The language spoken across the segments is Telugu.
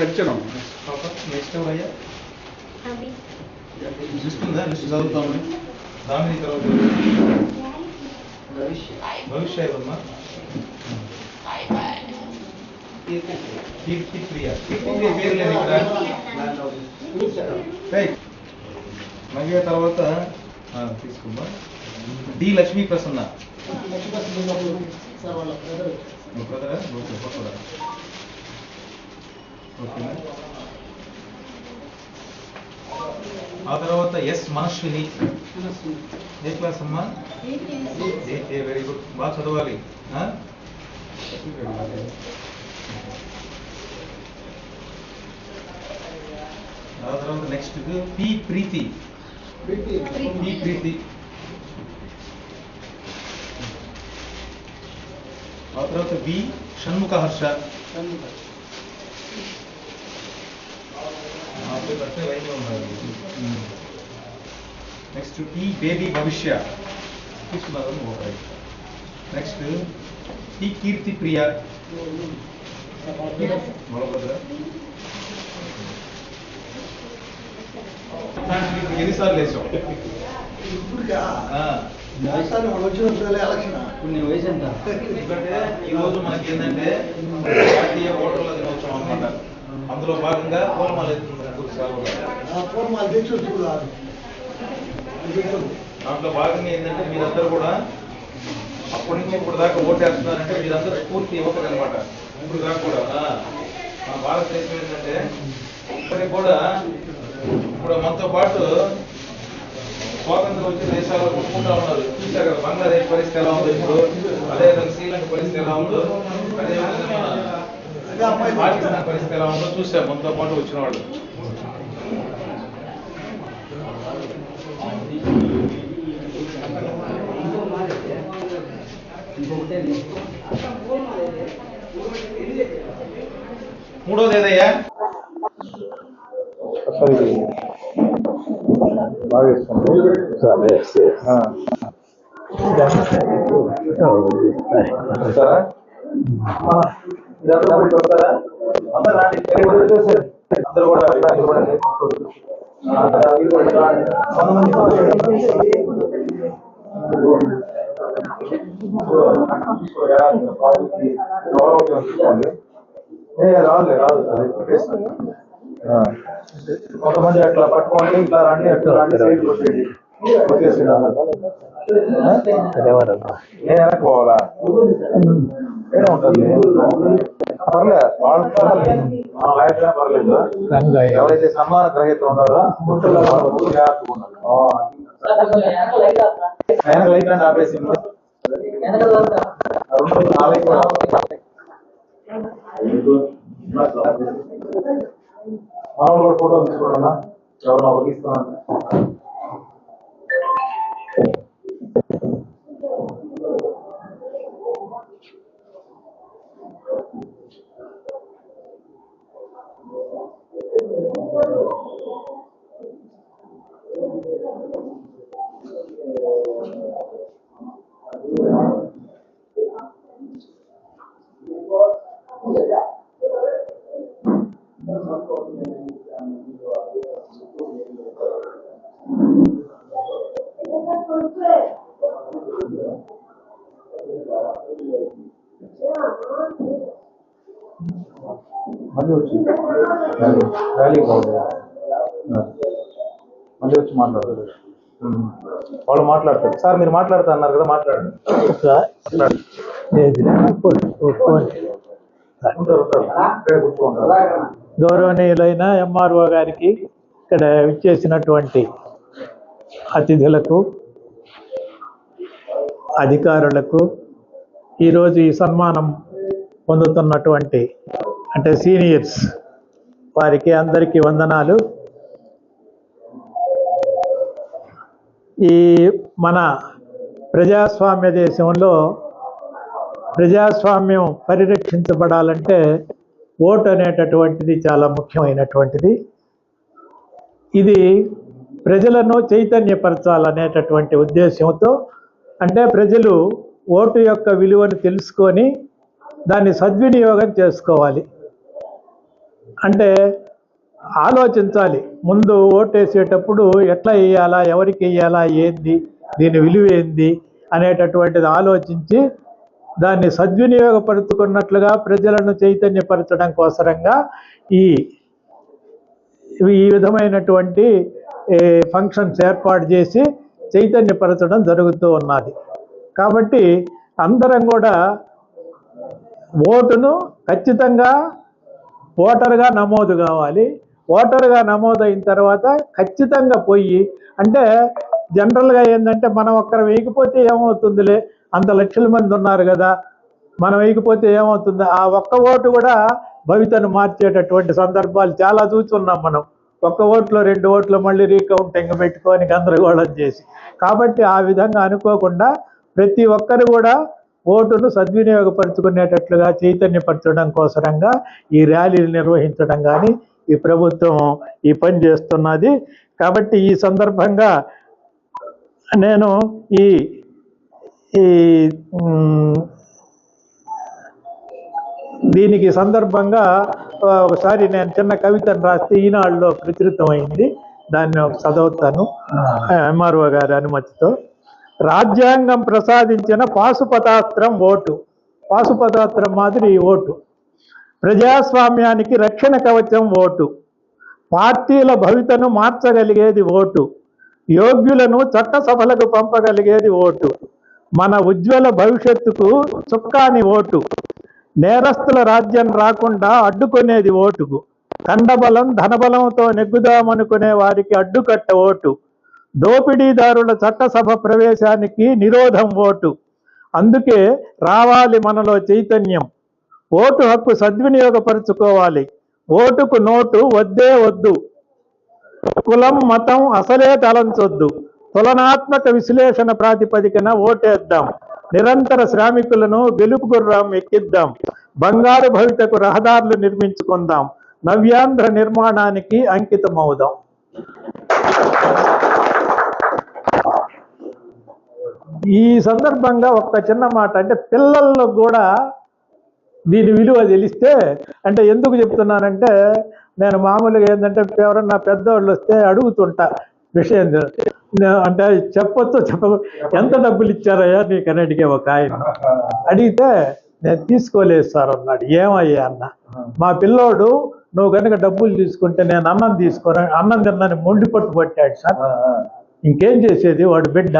చర్చను నెక్స్ట్ ఎవరయ్యా అవి లిస్ట్ ఉందా లిస్ట్ చదువుతామని దాని తర్వాత భవిష్య ఎవరమ్మా కీర్తి ప్రియ కీర్తి ప్రియ పేరు లేదు ఇక్కడ రైట్ మహిళ తర్వాత ఆ, తీసుకుందాం డి లక్ష్మీ ప్రసన్న మీ బ్రదరా ఓకే పక్కడా ఓకేనా ఆ తర్వాత ఎస్ మనస్విని ఏ క్లాస్ అమ్మా? ఏ వెరీ గుడ్ బాగా చదవాలి. ఆ? ఆ తర్వాత next P Preethi. P Preethi. ఆ తర్వాత బి షణ్ముఖ హర్ష. ఆ అట్లే లైన్లో నెక్స్ట్ టీ బేబీ భవిష్య. తీసుకున్నారు నెక్స్ట్ టీ కీర్తి ప్రియ. ఎన్నిసార్లు వేసాం ఆ, కొన్ని వయసు ఎంత? ఎందుకంటే ఈ రోజు మనకి ఏంటంటే జాతీయ ఓటర్ల దినోత్సవం అన్నమాట. అందులో భాగంగా పూలమాల ఎత్తుకున్నారు సేవలు దాంట్లో భాగంగా ఏంటంటే మీరందరూ కూడా అప్పటి నుంచి ఇప్పుడు దాకా ఓటేస్తున్నారంటే మీరందరూ పూర్తి యువకులు అనమాట ఇప్పుడు దాకా కూడా. మన భారతదేశం ఏంటంటే ఇప్పటికి కూడా ఇప్పుడు మనతో పాటు స్వాతంత్రం వచ్చిన దేశాలు కొట్టుకుంటా ఉన్నారు. చూశారు కదా బంగ్లాదేశ్ పరిస్థితి ఎలా ఉందో ఇప్పుడు? అదేవిధంగా శ్రీలంక పరిస్థితి ఎలా ఉందో? అదేవిధంగా పాకిస్తాన్ పరిస్థితి ఎలా ఉందో చూసాం మనతో పాటు వచ్చిన వాళ్ళు. మూడోది ఏదయ్యా? అందరూ రాండి. అందరూ కూడా గౌరవం రాదులే రాదు. కొంతమంది అట్లా పట్టుకోండి ఇట్లా రండి అట్లా రండి సైడ్. నేను వెనక్కి పోవాలా? ఏదో ఉంటుంది. పర్లేదు వాళ్ళు పర్లేదు. లైఫ్ పర్లేదు. ఎవరైతే సన్మాన గ్రహీతలు ఉన్నారో. వెనక లైట్ అంటే ఆపేసి రెండు నాలుగు కూడా. మామూలు కూడా ఫోటో తీసుకోండి ఎవరు మళ్ళీ వచ్చి ర్యాలీ ర్యాలీ కావాలి మళ్ళీ వచ్చి మాట్లాడతారు ఉమ్. వాళ్ళు మాట్లాడతారు సార్ మీరు మాట్లాడుతా అన్నారు కదా మాట్లాడండి మాట్లాడండి ఉంటారు ఉంటారు ఇక్కడే కూర్చోంటారు గౌరవనీయులైన ఎంఆర్ఓ గారికి ఇక్కడ విచ్చేసినటువంటి అతిథులకు అధికారులకు ఈరోజు ఈ సన్మానం పొందుతున్నటువంటి అంటే సీనియర్స్ వారికి అందరికీ వందనాలు. ఈ మన ప్రజాస్వామ్య దేశంలో ప్రజాస్వామ్యం పరిరక్షించబడాలంటే ఓటు అనేటటువంటిది చాలా ముఖ్యమైనటువంటిది. ఇది ప్రజలను చైతన్యపరచాలనేటటువంటి ఉద్దేశంతో అంటే ప్రజలు ఓటు యొక్క విలువను తెలుసుకొని దాన్ని సద్వినియోగం చేసుకోవాలి. అంటే ఆలోచించాలి. ముందు ఓటేసేటప్పుడు ఎట్లా వేయాలా ఎవరికి వేయాలా ఏంది దీని విలువ ఏంది అనేటటువంటిది ఆలోచించి దాన్ని సద్వినియోగపరుచుకున్నట్లుగా ప్రజలను చైతన్యపరచడం కోసరంగా ఈ ఈ విధమైనటువంటి ఫంక్షన్స్ ఏర్పాటు చేసి చైతన్యపరచడం జరుగుతూ ఉన్నది. కాబట్టి అందరం కూడా ఓటును ఖచ్చితంగా ఓటర్గా నమోదు కావాలి. ఓటర్గా నమోదైన తర్వాత ఖచ్చితంగా పోయి అంటే జనరల్గా ఏంటంటే మనం ఒక్కరు వేయకపోతే ఏమవుతుందిలే? అంత లక్షల మంది ఉన్నారు కదా. మనం వేయకపోతే ఏమవుతుంది? ఆ ఒక్క ఓటు కూడా భవితను మార్చేటటువంటి సందర్భాలు చాలా చూస్తున్నాం మనం. ఒక్క ఓట్లో రెండు ఓట్లు మళ్ళీ రీకౌంటింగ్ పెట్టుకొని గందరగోళం చేసి. కాబట్టి ఆ విధంగా అనుకోకుండా ప్రతి ఒక్కరు కూడా ఓటును సద్వినియోగపరుచుకునేటట్లుగా చైతన్యపరచడం కోసరంగా ఈ ర్యాలీలు నిర్వహించడం కానీ ఈ ప్రభుత్వం ఈ పని చేస్తున్నది. కాబట్టి ఈ సందర్భంగా నేను ఈ ఈ దీనికి సందర్భంగా ఒకసారి నేను చిన్న కవితను రాస్తే ఈనాడులో ప్రచురితమైంది. దాన్ని ఒక చదువుతాను. ఎంఆర్ఓ గారి అనుమతితో. రాజ్యాంగం ప్రసాదించిన పాశుపతాస్త్రం ఓటు. పాశుపతాస్త్రం మాదిరి ఓటు. ప్రజాస్వామ్యానికి రక్షణ కవచం ఓటు. పార్టీల భవితను మార్చగలిగేది ఓటు. యోగ్యులను చట్టసభలకు పంపగలిగేది ఓటు. మన ఉజ్వల భవిష్యత్తుకు చుక్కాని ఓటు. నేరస్తుల రాజ్యం రాకుండా అడ్డుకునేది ఓటుకు. కండబలం ధనబలంతో నెగ్గుదామనుకునే వారికి అడ్డుకట్ట ఓటు. దోపిడీదారుల చట్టసభ ప్రవేశానికి నిరోధం ఓటు. అందుకే రావాలి మనలో చైతన్యం. ఓటు హక్కు సద్వినియోగపరుచుకోవాలి. ఓటుకు నోటు వద్దే వద్దు. కులం మతం అసలే తలంచొద్దు. తులనాత్మక విశ్లేషణ ప్రాతిపదికన ఓటేద్దాం. నిరంతర శ్రామికులను గెలుపు గుర్రం ఎక్కిద్దాం. బంగారు భవితకు రహదారులు నిర్మించుకుందాం. నవ్యాంధ్ర నిర్మాణానికి అంకితమవుదాం. ఈ సందర్భంగా ఒక్క చిన్న మాట అంటే పిల్లల్లో కూడా దీని విలువ తెలిస్తే అంటే ఎందుకు చెప్తున్నానంటే నేను మామూలుగా ఏంటంటే ఎవరన్నా పెద్దవాళ్ళు వస్తే అడుగుతుంటా విషయం అంటే చెప్పొచ్చు చెప్ప ఎంత డబ్బులు ఇచ్చారయ్యా? నీకు అని అడిగే ఒక ఆయన. అడిగితే నేను తీసుకోలేదు సార్ అన్నాడు. ఏమయ్యా అన్న? మా పిల్లోడు నువ్వు కనుక డబ్బులు తీసుకుంటే నేను అన్నం తీసుకోరా? అన్నం తిన్నాను మొండి పట్టు పట్టాడు సార్. ఇంకేం చేసేది వాడు బిడ్డ?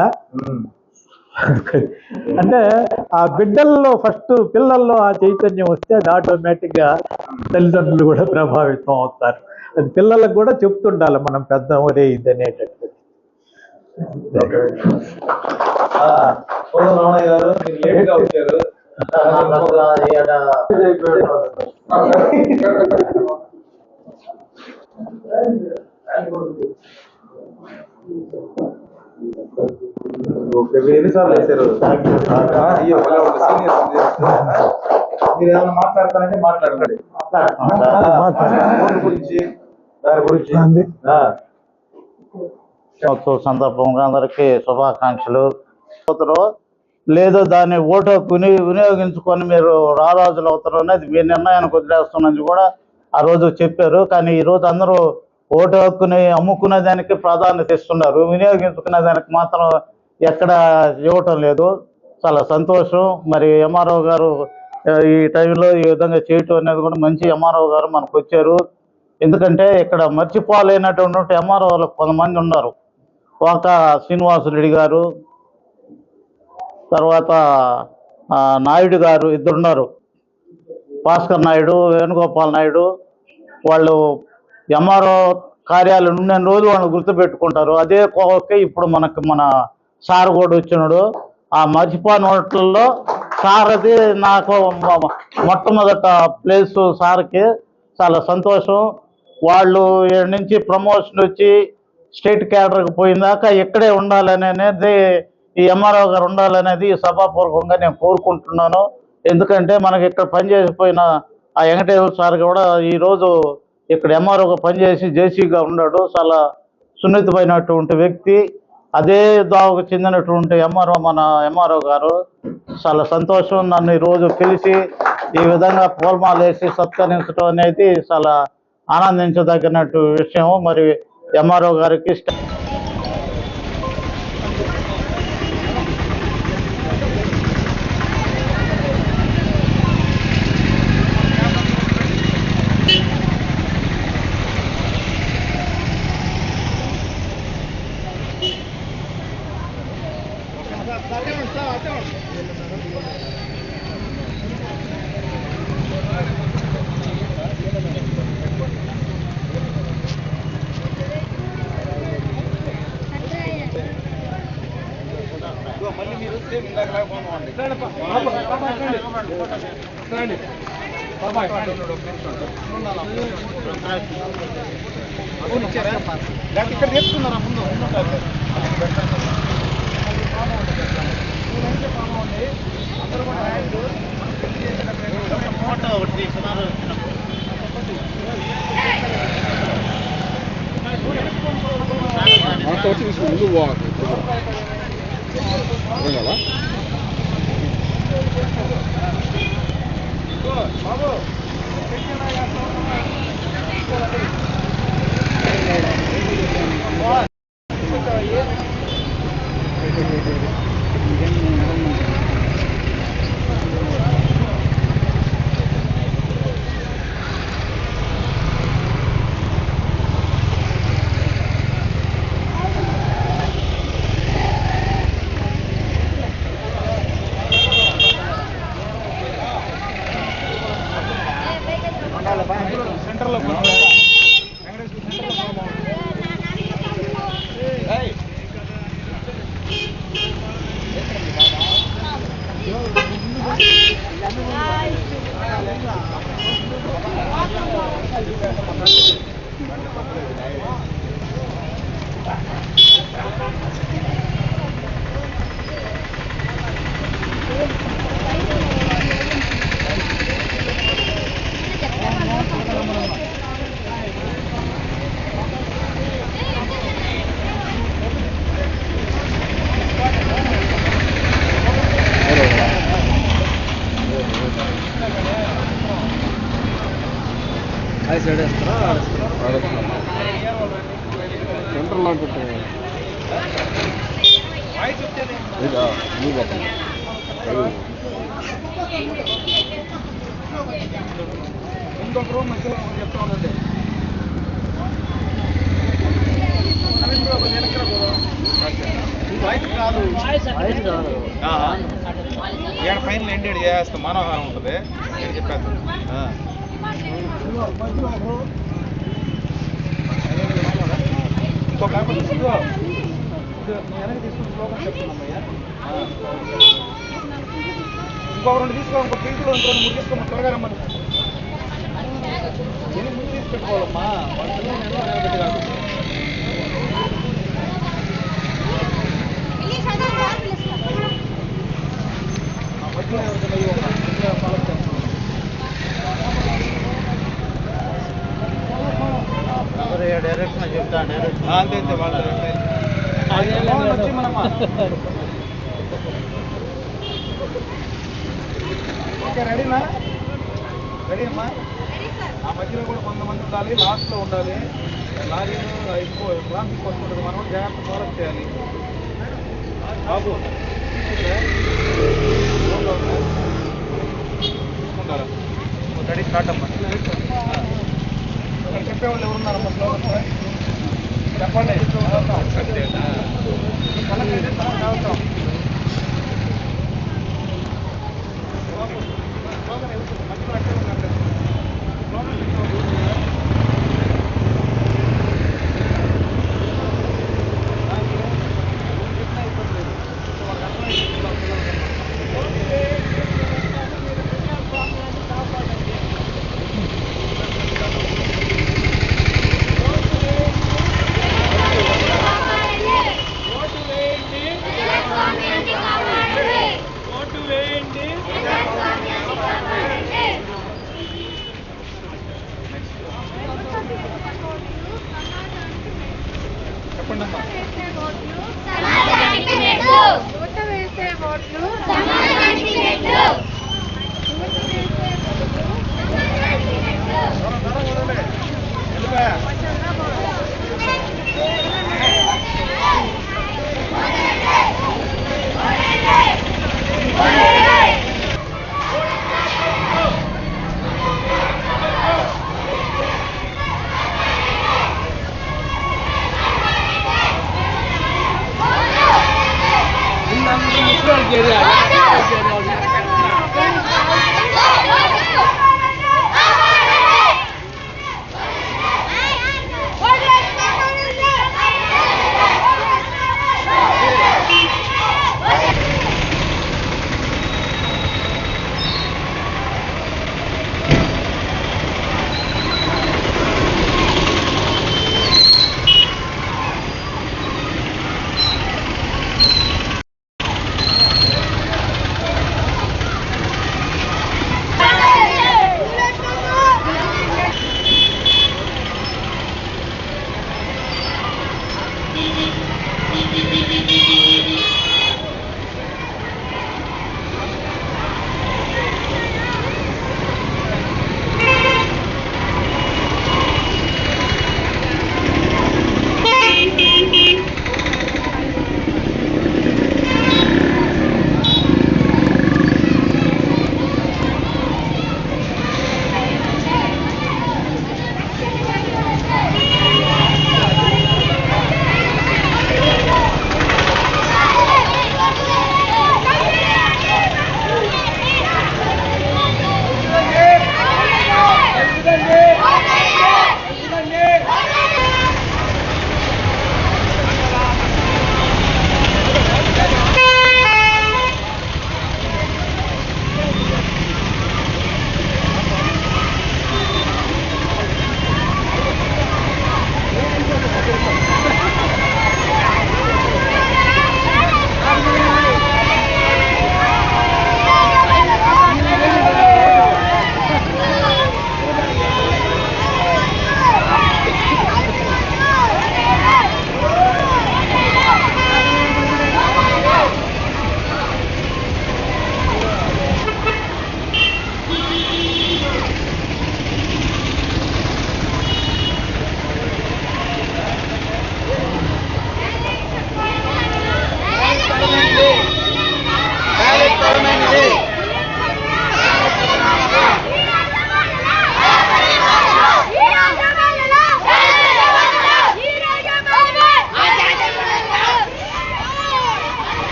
అంటే ఆ బిడ్డల్లో ఫస్ట్ పిల్లల్లో ఆ చైతన్యం వస్తే అది ఆటోమేటిక్గా తల్లిదండ్రులు కూడా ప్రభావితం అవుతారు. అది పిల్లలకు కూడా చెప్తుండాలి మనం పెద్ద ఒరే ఇది అనేటటువంటి రామయ్య గారు మీరు లేట్గా వచ్చారు. ఓకే మీరు ఎన్నిసార్లు ఏమైనా మాట్లాడతారంటే మాట్లాడండి గురించి దాని గురించి. సంవత్సరం సందర్భంగా అందరికీ శుభాకాంక్షలు. లేదో దాన్ని ఓటు విని వినియోగించుకొని మీరు రారాజులు అవుతారు అనేది మీ నిర్ణయానికి వదిలేస్తున్నది కూడా ఆ రోజు చెప్పారు. కానీ ఈ రోజు అందరూ ఓటు హక్కుని అమ్ముకునే దానికి ప్రాధాన్యత ఇస్తున్నారు. వినియోగించుకునే దానికి మాత్రం ఎక్కడ ఇవ్వటం లేదు. చాలా సంతోషం. మరి ఎంఆర్ఓ గారు ఈ టైంలో ఈ విధంగా చేయటం అనేది కూడా మంచి ఎంఆర్ఓ గారు మనకు వచ్చారు. ఎందుకంటే ఇక్కడ మర్చిపోలేనటువంటి ఎంఆర్ఓలకు కొంతమంది ఉన్నారు. ఒక శ్రీనివాసరెడ్డి గారు తర్వాత నాయుడు గారు ఇద్దరున్నారు. భాస్కర్ నాయుడు వేణుగోపాల్ నాయుడు వాళ్ళు ఎంఆర్ఓ కార్యాలయం ఉన్న రోజు వాళ్ళు గుర్తుపెట్టుకుంటారు. అదే కోకే ఇప్పుడు మనకు మన సార్ కూడా వచ్చినాడు. ఆ మర్చిపోని వాటిల్లో సార్ అది నాకు మొట్టమొదట ప్లేస్ సార్కి చాలా సంతోషం. వాళ్ళు ఈడ నుంచి ప్రమోషన్ వచ్చి స్టేట్ క్యాడర్కి పోయిందాక ఇక్కడే ఉండాలనేది ఈ ఎంఆర్ఓ గారు ఉండాలనేది సభాపూర్వకంగా నేను కోరుకుంటున్నాను. ఎందుకంటే మనకి ఇక్కడ పనిచేసిపోయిన ఆ వెంకటేశ్వర సార్ కూడా ఈరోజు ఇక్కడ ఎంఆర్ఓగా పనిచేసి జేసీగా ఉన్నాడు. చాలా సున్నితమైనటువంటి వ్యక్తి. అదే దావకు చెందినటువంటి ఎంఆర్ఓ మన ఎంఆర్ఓ గారు. చాలా సంతోషం నన్ను ఈరోజు పిలిచి ఈ విధంగా పూర్మాలు వేసి సత్కరించడం అనేది చాలా ఆనందించదగినట్టు విషయం మరి ఎంఆర్ఓ గారికి స్టా- మళ్ళీ మీరు సేమ్ ఇందాకలాగా పోనివ్వండి. రండి. బాబాయ్, అవును, ఇచ్చారా? లేకపోతే ఇక్కడ నేర్చుకున్నారా ముందు ఫోటో ఒకటి తీసుకున్నారు అంత వచ్చి తీసుకుని ముందు పోవాలి బాబు సెంటర్లో పోనీ. వెంకటేశ్వర సెంటర్లో పోనీ. ఏయ్. సెంటర్ లాంటి ఉంటుంది. వాయిస్ వచ్చేది ఇదా నువ్వు పక్కన. ఇంకొక రూమ్ మధ్యలో చెప్తా ఉండండి వాయిస్ కాదు ఏడ పైన ఎండి చేస్తాం మనం ఉంటుంది నేను చెప్పేస్తాను ఆ. ఇంకొక ఆమె తీసుకో. ఇంకొక రెండు తీసుకో ఇంకో పింకులో ఇంకో రెండు ముగిసుకోమని త్వరగా రమ్మని. ఎన్ని ముందు తీసి పెట్టుకోవాలమ్మా? వాళ్ళ పిల్లల్ని ఎలా నిలబెట్టి కాదు ఆ మధ్యలో ఎవరికైనా ఇవ్వు. మధ్యలో follow up చేస్తాను. డైరెక్షన్ చెప్తా? డైరెక్షన్ ఆ, అంతే వాళ్ళ ఓకే రెడీనా? రెడీ అమ్మా ఆ మధ్యలో కూడా కొంతమంది ఉండాలి లాస్ట్లో ఉండాలి. లారీలు ఎక్కువ ట్రాఫిక్ వస్తుంటుంది మనం జాగ్రత్త ఫాలో చేయాలి. బాబు తీసుకుంటారా? రెడీ స్టార్ట్ అమ్మా. ఇక్కడ చెప్పేవాళ్ళు ఎవరున్నారమ్మా స్లోగన్ చెప్పండి కళ్ళకి చదువుతాం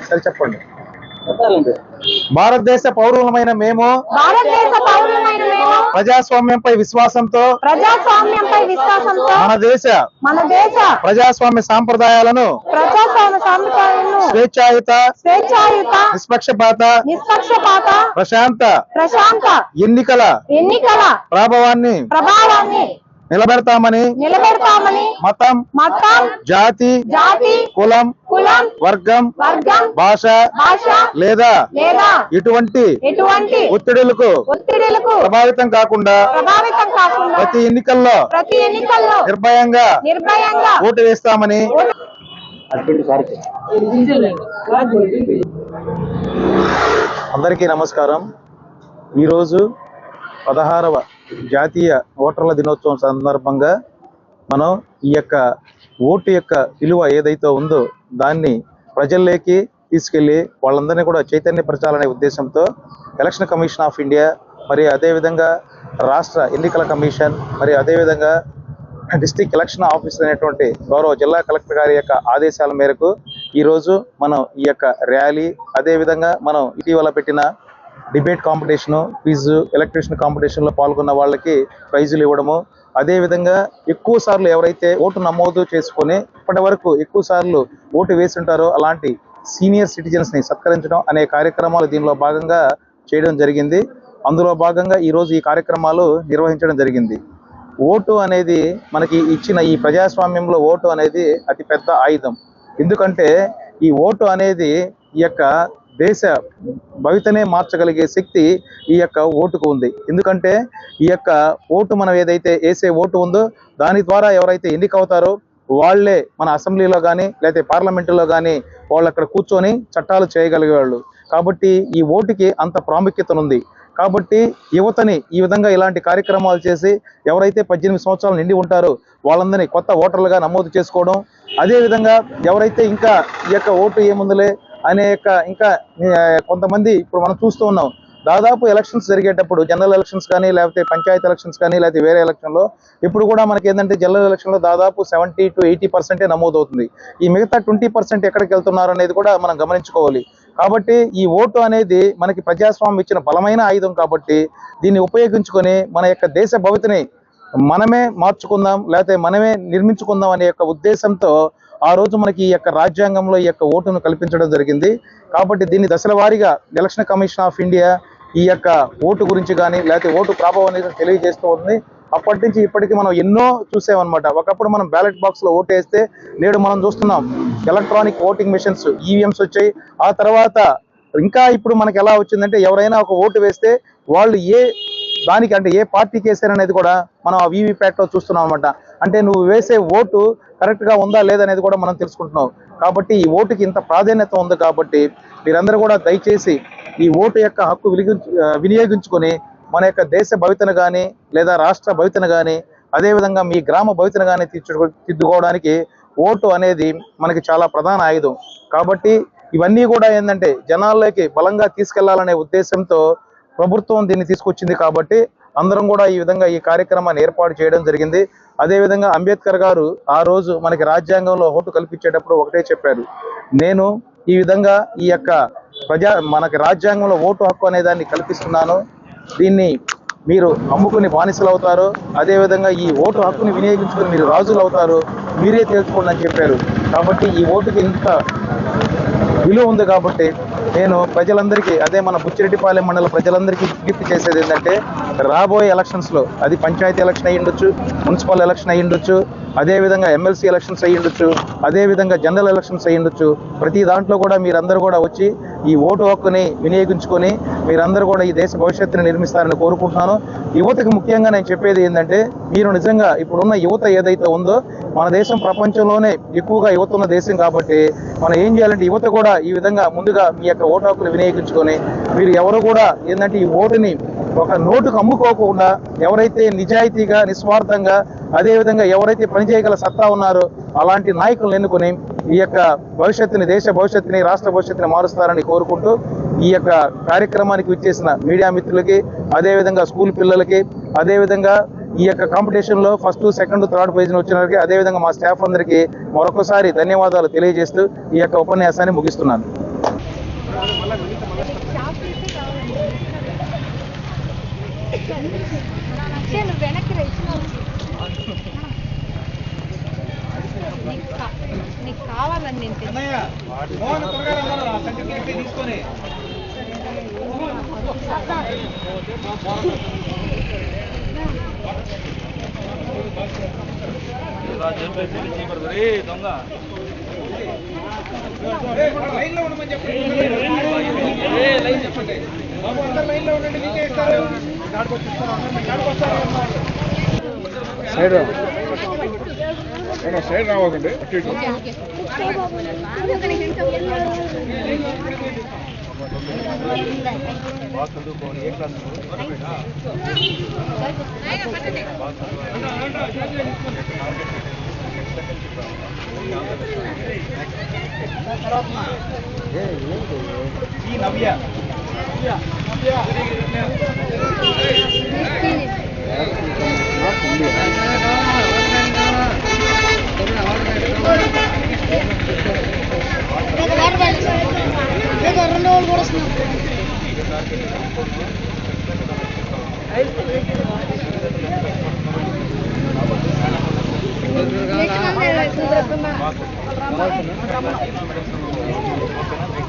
సరే చెప్పండి. భారతదేశ పౌరులమైన మేము భారతదేశ పౌరులమైన మేము ప్రజాస్వామ్యంపై విశ్వాసంతో ప్రజాస్వామ్యంపై విశ్వాసంతో మన దేశ మన దేశ ప్రజాస్వామ్య సాంప్రదాయాలను ప్రజాస్వామ్య స్వేచ్ఛాయుత స్వేచ్ఛాయుత నిష్పక్షపాత నిష్పక్షపాత ప్రశాంత ప్రశాంత ఎన్నికల ఎన్నికల ప్రభావాన్ని ప్రభావాన్ని నిలబెడతామని నిలబెడతామని మతం మతం జాతి జాతి కులం కులం వర్గం వర్గం భాష భాష లేదా లేదా ఇటువంటి ఎటువంటి ఒత్తిడులకు ఒత్తిడిలకు ప్రభావితం కాకుండా ప్రభావితం కాకుండా ప్రతి ఎన్నికల్లో ప్రతి ఎన్నికల్లో నిర్భయంగా నిర్భయంగా ఓటు వేస్తామని అందరికీ నమస్కారం. ఈరోజు పదహారవ జాతీయ ఓటర్ల దినోత్సవం సందర్భంగా మనం ఈ యొక్క ఓటు యొక్క విలువ ఏదైతే ఉందో దాన్ని ప్రజల్లోకి తీసుకెళ్ళి వాళ్ళందరినీ కూడా చైతన్యపరచాలనే ఉద్దేశంతో ఎలక్షన్ కమిషన్ ఆఫ్ ఇండియా మరి అదేవిధంగా రాష్ట్ర ఎన్నికల కమిషన్ మరి అదేవిధంగా డిస్టిక్ ఎలక్షన్ ఆఫీసర్ అనేటువంటి గౌరవ జిల్లా కలెక్టర్ గారి యొక్క ఆదేశాల మేరకు ఈరోజు మనం ఈ యొక్క ర్యాలీ అదేవిధంగా మనం ఇటీవల పెట్టిన డిబేట్ కాంపిటీషను క్విజ్ ఎలక్ట్రిషన్ కాంపిటీషన్లో పాల్గొన్న వాళ్ళకి ప్రైజులు ఇవ్వడము. అదేవిధంగా ఎక్కువ సార్లు ఎవరైతే ఓటు నమోదు చేసుకొని ఇప్పటి వరకు ఎక్కువ సార్లు ఓటు వేసి ఉంటారో అలాంటి సీనియర్ సిటిజన్స్ని సత్కరించడం అనే కార్యక్రమాలు దీనిలో భాగంగా చేయడం జరిగింది. అందులో భాగంగా ఈరోజు ఈ కార్యక్రమాలు నిర్వహించడం జరిగింది. ఓటు అనేది మనకి ఇచ్చిన ఈ ప్రజాస్వామ్యంలో ఓటు అనేది అతి పెద్ద ఆయుధం. ఎందుకంటే ఈ ఓటు అనేది ఈ యొక్క దేశ భవితనే మార్చగలిగే శక్తి ఈ యొక్క ఓటుకు ఉంది. ఎందుకంటే ఈ యొక్క ఓటు మనం ఏదైతే వేసే ఓటు ఉందో దాని ద్వారా ఎవరైతే ఎన్నికవుతారో వాళ్ళే మన అసెంబ్లీలో కానీ లేకపోతే పార్లమెంటులో కానీ వాళ్ళు అక్కడ కూర్చొని చట్టాలు చేయగలిగేవాళ్ళు. కాబట్టి ఈ ఓటుకి అంత ప్రాముఖ్యతనుంది. కాబట్టి యువతని ఈ విధంగా ఇలాంటి కార్యక్రమాలు చేసి ఎవరైతే పద్దెనిమిది సంవత్సరాలు నిండి ఉంటారో వాళ్ళందరినీ కొత్త ఓటర్లుగా నమోదు చేసుకోవడం అదేవిధంగా ఎవరైతే ఇంకా ఈ యొక్క ఓటు ఏముందిలే అనే యొక్క ఇంకా కొంతమంది ఇప్పుడు మనం చూస్తూ ఉన్నాం. దాదాపు ఎలక్షన్స్ జరిగేటప్పుడు జనరల్ ఎలక్షన్స్ కానీ లేకపోతే పంచాయత్ ఎలక్షన్స్ కానీ లేకపోతే వేరే ఎలక్షన్లో ఇప్పుడు కూడా మనకి ఏంటంటే జనరల్ ఎలక్షన్లో దాదాపు సెవెంటీ టు ఎయిటీ పర్సెంటే నమోదవుతుంది. ఈ మిగతా ట్వంటీ పర్సెంట్ ఎక్కడికి వెళ్తున్నారు అనేది కూడా మనం గమనించుకోవాలి. కాబట్టి ఈ ఓటు అనేది మనకి ప్రజాస్వామ్యం ఇచ్చిన బలమైన ఆయుధం కాబట్టి దీన్ని ఉపయోగించుకొని మన యొక్క దేశ భవితని మనమే మార్చుకుందాం లేకపోతే మనమే నిర్మించుకుందాం అనే యొక్క ఉద్దేశంతో ఆ రోజు మనకి ఈ యొక్క రాజ్యాంగంలో ఈ యొక్క ఓటును కల్పించడం జరిగింది. కాబట్టి దీన్ని దశల వారీగా ఎలక్షన్ కమిషన్ ఆఫ్ ఇండియా ఈ యొక్క ఓటు గురించి కానీ లేకపోతే ఓటు ప్రభావం అనేది తెలియజేస్తూ ఉంది. అప్పటి నుంచి ఇప్పటికి మనం ఎన్నో చూసామన్నమాట. ఒకప్పుడు మనం బ్యాలెట్ బాక్స్లో ఓటు వేస్తే నేడు మనం చూస్తున్నాం ఎలక్ట్రానిక్ ఓటింగ్ మిషన్స్ ఈవీఎంస్ వచ్చాయి. ఆ తర్వాత ఇంకా ఇప్పుడు మనకి ఎలా వచ్చిందంటే ఎవరైనా ఒక ఓటు వేస్తే వాళ్ళు ఏ దానికి అంటే ఏ పార్టీకి వేసారనేది కూడా మనం ఆ వీవీప్యాట్లో చూస్తున్నాం అనమాట అంటే నువ్వు వేసే ఓటు కరెక్ట్గా ఉందా లేదనేది కూడా మనం తెలుసుకుంటున్నాం. కాబట్టి ఈ ఓటుకి ఇంత ప్రాధాన్యత ఉంది కాబట్టి మీరందరూ కూడా దయచేసి ఈ ఓటు యొక్క హక్కు వినియోగించుకొని మన యొక్క దేశ భవితను కానీ లేదా రాష్ట్ర భవితను కానీ అదేవిధంగా మీ గ్రామ భవితను కానీ తీర్చు తిద్దుకోవడానికి ఓటు అనేది మనకి చాలా ప్రధాన ఆయుధం. కాబట్టి ఇవన్నీ కూడా ఏంటంటే జనాల్లోకి బలంగా తీసుకెళ్ళాలనే ఉద్దేశంతో ప్రభుత్వం దీన్ని తీసుకొచ్చింది కాబట్టి అందరం కూడా ఈ విధంగా ఈ కార్యక్రమాన్ని ఏర్పాటు చేయడం జరిగింది. అదేవిధంగా అంబేద్కర్ గారు ఆ రోజు మనకి రాజ్యాంగంలో ఓటు కల్పించేటప్పుడు ఒకటే చెప్పారు. నేను ఈ విధంగా ఈ యొక్క ప్రజా మనకి రాజ్యాంగంలో ఓటు హక్కు అనే దాన్ని కల్పిస్తున్నాను. దీన్ని మీరు అమ్ముకుని బానిసలు అవుతారు అదేవిధంగా ఈ ఓటు హక్కుని వినియోగించుకుని మీరు రాజులు అవుతారు మీరే తెలుసుకోండి అని చెప్పారు. కాబట్టి ఈ ఓటుకి ఇంత విలువ ఉంది కాబట్టి నేను ప్రజలందరికీ అదే మన బుచ్చిరెడ్డిపాలెం మండల ప్రజలందరికీ విజ్ఞప్తి చేసేది ఏంటంటే రాబోయే ఎలక్షన్స్లో అది పంచాయతీ ఎలక్షన్ అయ్యి ఉండొచ్చు మున్సిపల్ ఎలక్షన్ అయ్యి ఉండొచ్చు అదేవిధంగా ఎమ్మెల్సీ ఎలక్షన్స్ అయ్యి ఉండొచ్చు అదేవిధంగా జనరల్ ఎలక్షన్స్ అయ్యి ఉండొచ్చు. ప్రతి దాంట్లో కూడా మీరందరూ కూడా వచ్చి ఈ ఓటు హక్కుని వినియోగించుకొని మీరందరూ కూడా ఈ దేశ భవిష్యత్తుని నిర్మిస్తారని కోరుకుంటున్నాను. యువతకు ముఖ్యంగా నేను చెప్పేది ఏంటంటే మీరు నిజంగా ఇప్పుడున్న యువత ఏదైతే ఉందో మన దేశం ప్రపంచంలోనే ఎక్కువగా యువత ఉన్న దేశం కాబట్టి మనం ఏం చేయాలంటే యువత కూడా ఈ విధంగా ముందుగా మీ యొక్క ఓటు హక్కును వినియోగించుకొని మీరు ఎవరు కూడా ఏంటంటే ఈ ఓటుని ఒక నోటుకు అమ్ముకోకుండా ఎవరైతే నిజాయితీగా నిస్వార్థంగా అదేవిధంగా ఎవరైతే పనిచేయగల సత్తా ఉన్నారో అలాంటి నాయకులను ఎన్నుకొని ఈ యొక్క భవిష్యత్తుని దేశ భవిష్యత్తుని రాష్ట్ర భవిష్యత్తుని మారుస్తారని కోరుకుంటూ ఈ యొక్క కార్యక్రమానికి విచ్చేసిన మీడియా మిత్రులకి అదేవిధంగా స్కూల్ పిల్లలకి అదేవిధంగా ఈ యొక్క కాంపిటీషన్లో ఫస్ట్ సెకండ్ థర్డ్ పొజిషన్ వచ్చిన వారికి అదేవిధంగా మా స్టాఫ్ అందరికీ మరొకసారి ధన్యవాదాలు తెలియజేస్తూ ఈ యొక్క ఉపన్యాసాన్ని ముగిస్తున్నాను నేను వెనక్కి రేసిన నీకు కావాలని నేను తీసుకొని. లైన్లో ఉండమని చెప్పండి. లైన్ చెప్పండి. బాబు అందరు లైన్లో ఉండండి మీకే ఇస్తారు. సైడ్. సైడ్ రావాలండి అటు ఇటు. ఈ నవ్య. ఈ లక్ష్మీ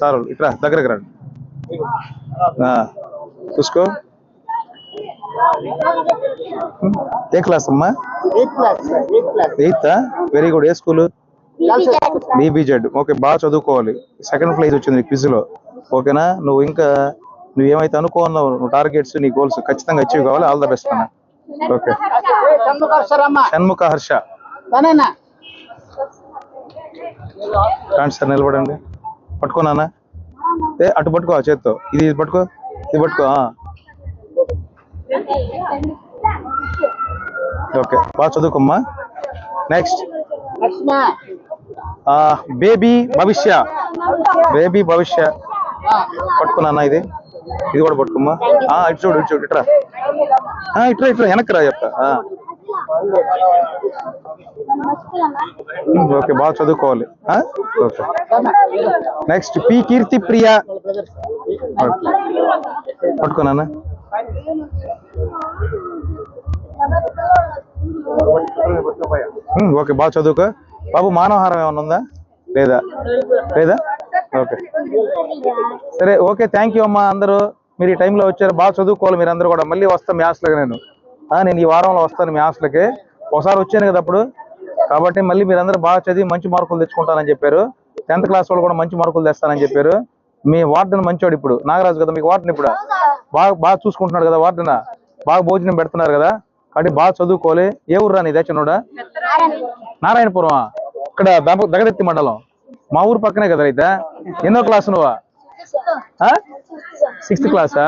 సార్ ఇక్కడ దగ్గరకు రండి. చూసుకో. ఏ క్లాస్ అమ్మా? ఎయిత్ వెరీ గుడ్ ఏ స్కూల్? బీబీజెడ్ ఓకే బాగా చదువుకోవాలి. సెకండ్ ప్లేస్ వచ్చింది క్విజ్లో ఓకేనా? నువ్వు ఇంకా నువ్వు ఏమైతే అనుకున్నావు నువ్వు టార్గెట్స్ నీ గోల్స్ ఖచ్చితంగా అచీవ్ కావాలి. ఆల్ ద బెస్ట్ అన్న. ఓకే. షణ్ముఖ హర్ష కాండి సార్ నిలబడండి. పట్టుకోనా ఏ అటు పట్టుకో ఆ చేత్తో. ఇది ఇది పట్టుకో ఇది పట్టుకో ఆ. ఓకే బాగా చదువుకోమ్మా. Next baby Bhavishya. Baby Bhavishya. పట్టుకున్నా ఇది? ఇది కూడా పట్టుకోమ్మా. ఆ, ఇటు చూడు ఇటు చూడు ఇట్రా ఆ, ఇట్రా ఇట్రా వెనక్కిరా చెప్తా. ఓకే బాగా చదువుకోవాలి. ఆ? Okay. Next P Keerthi Priya పట్టుకున్నా ఓకే బాగా చదువుకో. బాబు మానవహారం ఏమైనా ఉందా? లేదా? లేదా? ఓకే. సరే ఓకే థ్యాంక్ యూ అమ్మా అందరూ. మీరు ఈ టైంలో వచ్చారు. బాగా చదువుకోవాలి మీరు అందరూ కూడా. మళ్ళీ వస్తాం మీ హాస్టల్కి నేను. నేను ఈ వారంలో వస్తాను మీ హాస్టల్కి. ఒకసారి వచ్చాను కదా అప్పుడు. కాబట్టి మళ్ళీ మీరందరూ బాగా చదివి మంచి మార్కులు తెచ్చుకుంటానని చెప్పారు. టెన్త్ క్లాస్ వాళ్ళు కూడా మంచి మార్కులు తెస్తానని చెప్పారు. మీ వార్డెన్ మంచోడు ఇప్పుడు. నాగరాజు కదా మీకు వార్డెన్ ఇప్పుడు. బాగా బాగా చూసుకుంటున్నాడు కదా వార్డెన్. బాగా భోజనం పెడుతున్నారు కదా. కాబట్టి బాగా చదువుకోవాలి. ఏ ఊరు రాని చిన్నోడా? నారాయణపురం. ఇక్కడ దగ- దగదెత్తి మండలం. మా ఊరు పక్కనే కదా అయితే ఎన్నో క్లాస్ నువ్వా? సిక్స్త్ క్లాసా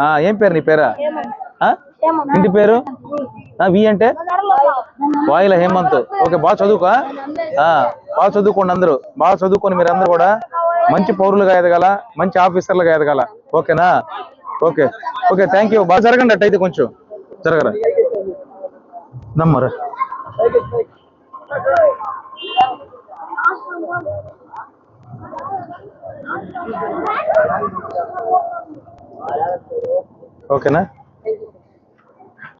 ఆ, ఏం పేరు నీ పేరా? ఆ? ఇంటి పేరు? వి అంటే? వాయిల హేమంత్. ఓకే బాగా చదువుకో ఆ, బాగా చదువుకోండి అందరూ. బాగా చదువుకొని మీరందరూ కూడా మంచి పౌరులుగా ఎదగాల మంచి ఆఫీసర్లుగా ఎదగాల. ఓకేనా? ఓకే. ఓకే థ్యాంక్ యూ బాగా జరగండి అట్టయితే కొంచెం. జరగరా? నమ్మరా? ఓకేనా?